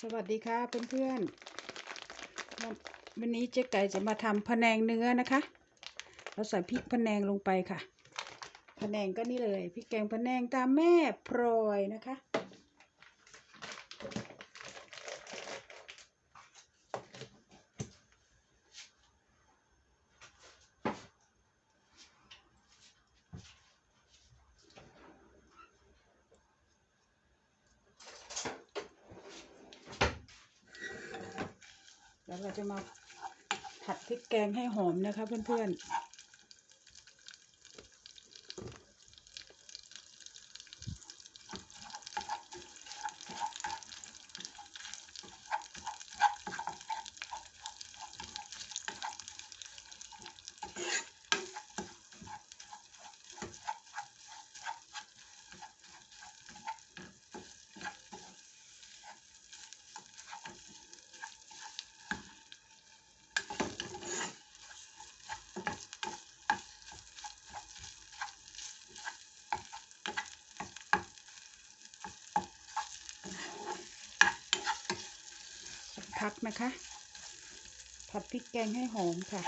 สวัสดีค่ะเพื่อนๆวันนี้เจ๊ไก่จะมาทำผนงเนื้อนะคะ เราใส่พริกผนงลงไปค่ะผนงก็นี่เลยพริกแกงผนงตามแม่พลอยนะคะ เราจะมาผัดพริกแกงให้หอมนะคะเพื่อนๆ พักนะคะ ผัดพริกแกงให้หอมค่ะ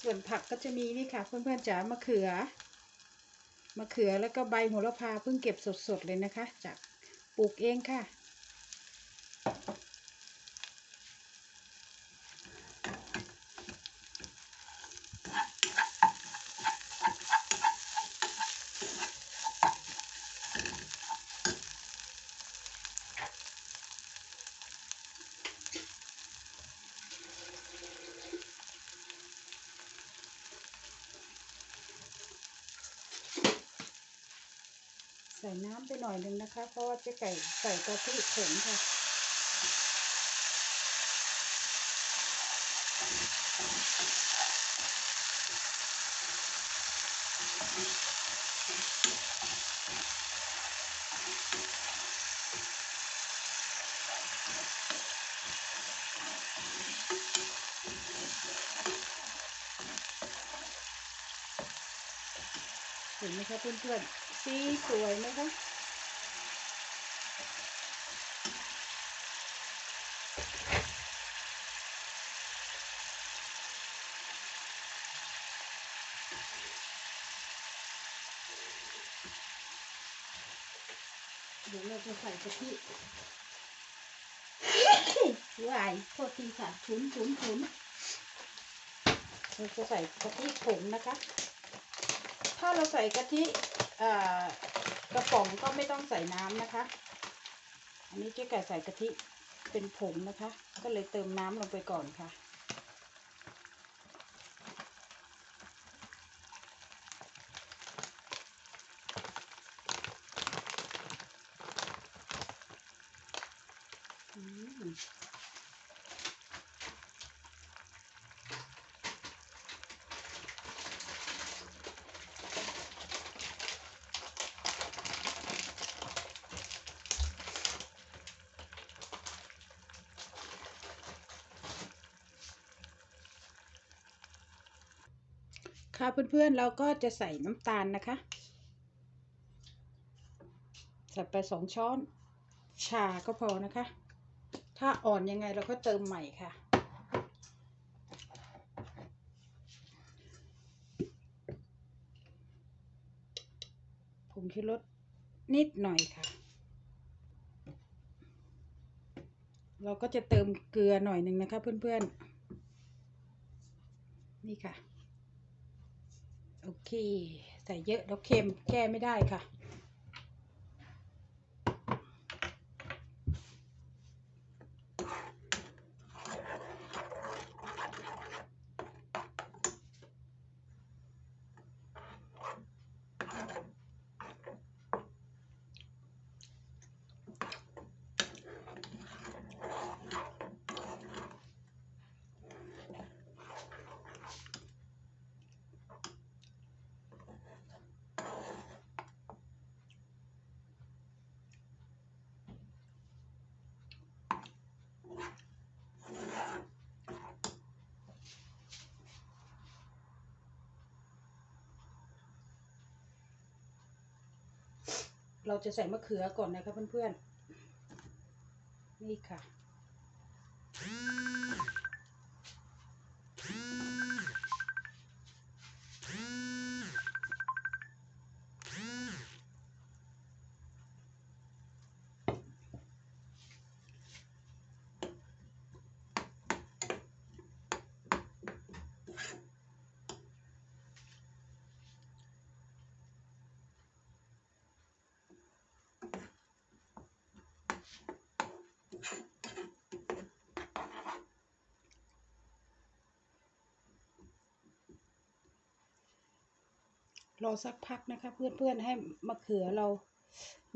ส่วนผักก็จะมีนี่ค่ะเพื่อนๆจ๋ามะเขือ มะเขือแล้วก็ใบโหระพาเพิ่งเก็บสดๆเลยนะคะ จากปลูกเองค่ะ ใส่น้ำไปหน่อยหนึ่งนะคะ เพราะว่าเจ๊ไก่ใส่กะทิผงค่ะเห็นไหมคะเพื่อนๆ สีสวยไหมคะเดี๋ยวเราจะใส่กะทิวายโทษทีค่ะถุนถุนถุนเราจะใส่กะทิผงนะคะ ถ้าเราใส่กะทิ กระป๋องก็ไม่ต้องใส่น้ำนะคะ อันนี้เจ๊ไก่ใส่กะทิเป็นผงนะคะ ก็เลยเติมน้ำลงไปก่อนค่ะ อืม ค่ะเพื่อนๆเราก็จะใส่น้ำตาลนะคะใส่ไปสองช้อน ชาก็พอนะคะ ถ้าอ่อนยังไงเราก็เติมใหม่ค่ะ ผงชูรสนิดหน่อยค่ะ เราก็จะเติมเกลือหน่อยหนึ่งนะคะเพื่อนๆ นี่ค่ะ โอเค ใส่เยอะแล้วเค็มแก้ไม่ได้ค่ะ เราจะใส่มะเขือก่อนนะคะเพื่อนๆ นี่ค่ะ รอสักพักนะคะ เพื่อนๆให้มะเขือเรา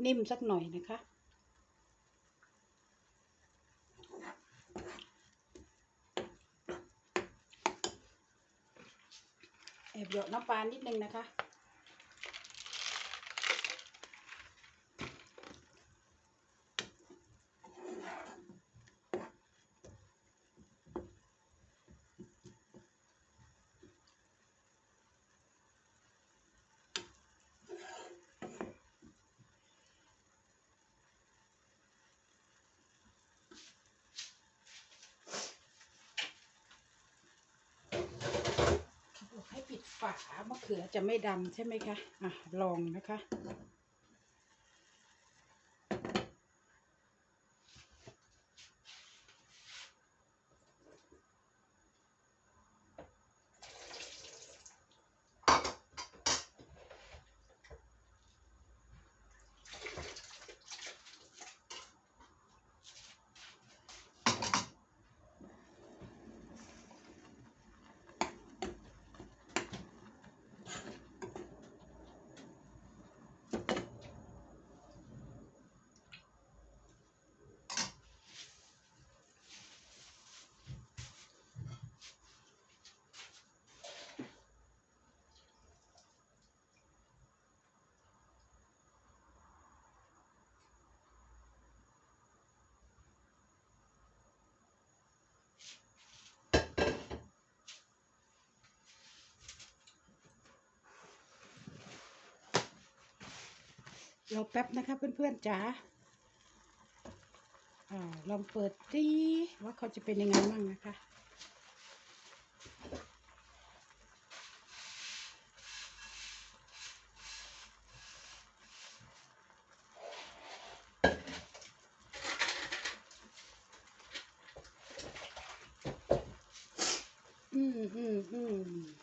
นิ่มสักหน่อยนะคะ แอบหยดน้ำปลานิดนึงนะคะ เขาบอกให้ปิด ฝามะเขือจะไม่ดำใช่ไหมคะ อะ ลองนะคะ ราแป๊บนะคะเพื่อนๆจ๋าอ่าลองเปิดดิว่าเขาจะเป็นยังไงบ้างนะคะ อืมอืมอืม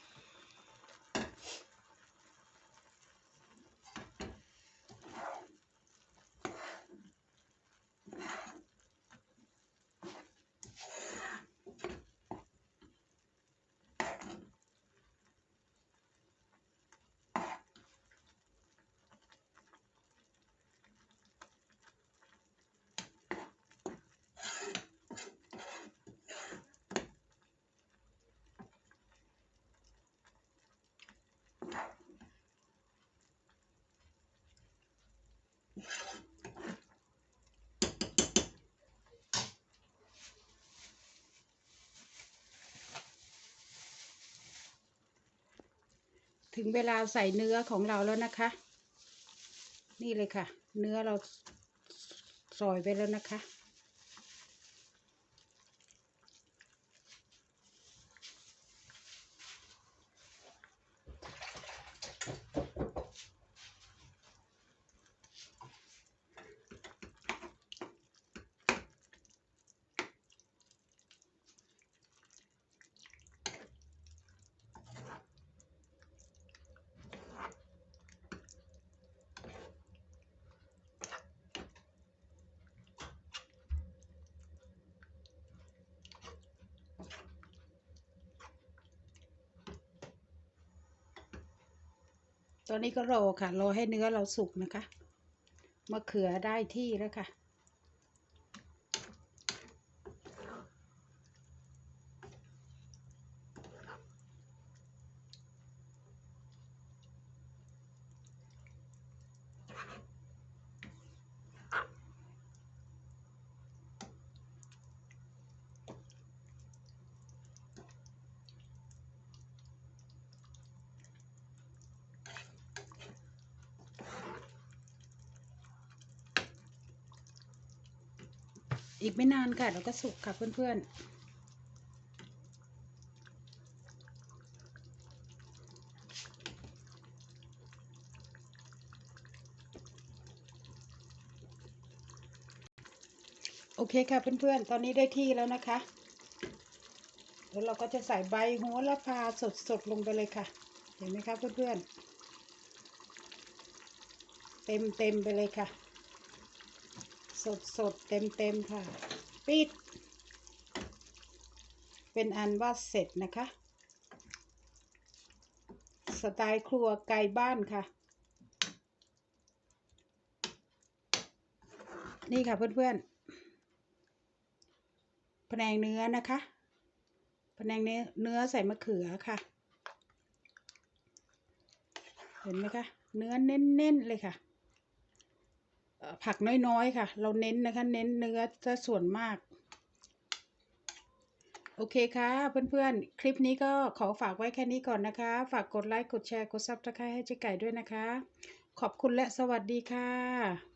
ถึงเวลาใส่เนื้อของเราแล้วนะคะ นี่เลยค่ะ เนื้อเราซอยไปแล้วนะคะ ตอนนี้ก็รอค่ะ รอให้เนื้อเราสุกนะคะมะเขือได้ที่แล้วค่ะ อีกไม่นานค่ะเดี๋ยวก็สุกค่ะเพื่อนๆ โอเคค่ะเพื่อนๆ ตอนนี้ได้ที่แล้วนะคะเดี๋ยวเราก็จะใส่ใบโหระพาสดๆ ลงไปเลยค่ะ เห็นไหมคะเพื่อนๆ เต็มๆไปเลยค่ะ สดๆเต็มๆค่ะ ปิด เป็นอันว่าเสร็จนะคะ สไตล์ครัวไก่บ้านค่ะ นี่ค่ะเพื่อนๆแผนงเนื้อนะคะแผนงเนื้อเนื้อใส่มะเขือค่ะ เห็นไหมคะ เนื้อเน้นๆเลยค่ะ ผักน้อยๆค่ะ เราเน้นนะคะ เน้นเนื้อซะส่วนมาก โอเคค่ะ เพื่อนๆ คลิปนี้ก็ขอฝากไว้แค่นี้ก่อนนะคะ ฝากกดไลค์ กดแชร์ กดซับสไครต์ให้เจ๊ไก่ด้วยนะคะ ขอบคุณและสวัสดีค่ะ